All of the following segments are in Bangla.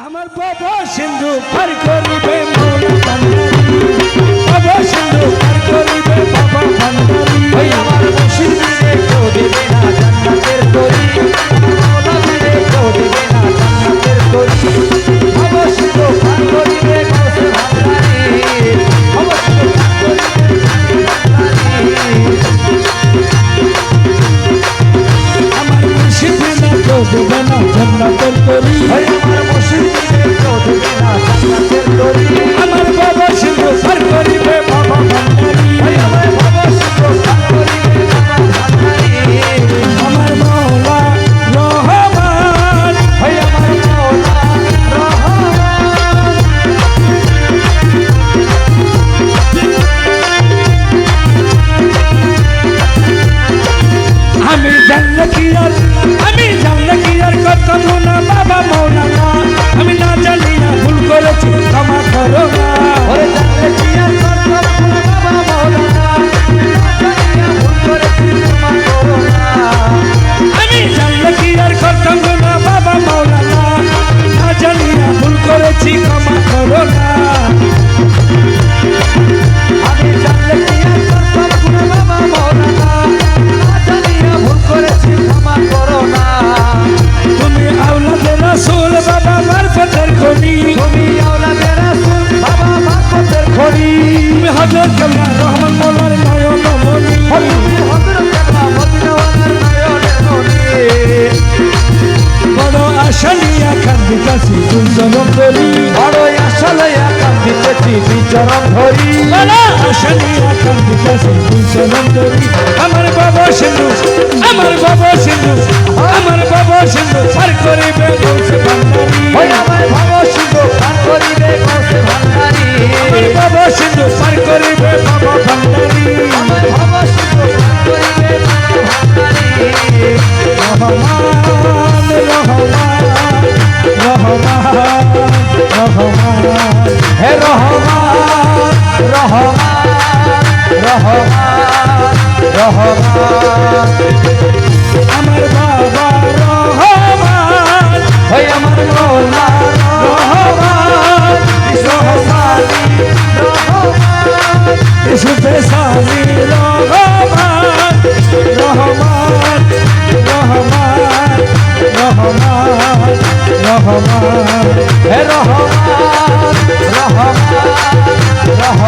আমার বাবা সিন্ধু পার করিবে বাবা সিন্ধু পার করিবে বাবা ভান্ডারি ওই আমার জান্নাতের তরি না জান্নাতের তরি তো পান করিবে না জান্নাতের করি জান্নাতের তরি তুই জনম করি বড়ই আসলে একাম দিতেছি বিচরণ ধরি। বড় আশা নিয়ে কান্দিতাছি তুই জনম করি আমার বাবা সিন্ধু আমার বাবা সিন্ধু আমার বাবা সিন্ধু পার করিবে গৌসে ভান্ডারি। আমার ভাব সিন্ধু পার করিবে কৌশে ভান্ডারি। আমার বাবা সিন্ধু পার করিবে বাবা ভান্ডারি। আমার ভাব সিন্ধু পার করিবে বাবা ভান্ডারি। রহমান রহমান হে রহমান রহমান রহমান রহমান।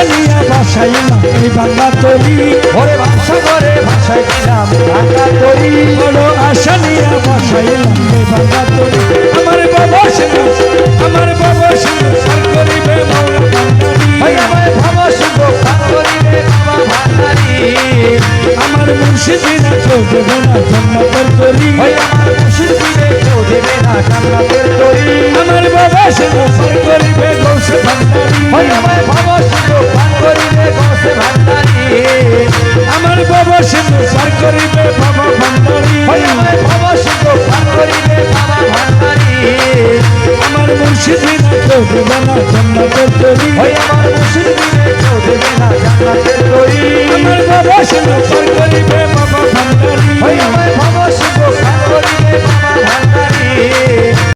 আমি আশা নিয়ে এই বাংলা তরি। ওরে ভাষা করে ভাষায় দিলাম ঢাকা তরি। বড় আশা নিয়ে বাসাইলাম এই বাংলা তরি। আমার বাবা সিংহ আমার বাবা সিংহ সার করিবে মৌলা আমার ভাবা শুভ পান করিবে বাবা ভান্ডারি। আমার কেউ দেবে না জন্মতর করি ওই আমার মুর্শিদ কেউ দেবে না জান্নাতের তরি। আমার বাবা সিংহ সার করিবে গৌসে ভান্ডারি। ওই আমার ভাবা শুভ বসে ভান্ডারি। আমার বাবা সিন্ধু পার করিবে বাবা ভান্ডারি। আমার বাবা সিন্ধু পার করিবে বাবা ভান্ডারি। আমার মুর্শিদ চৌধুরী না জান্নাতের তরি। আমার মুর্শিদ চৌধুরী না জান্নাতের তরি। আমার বাবা সিন্ধু পার করিবে বাবা ভান্ডারি।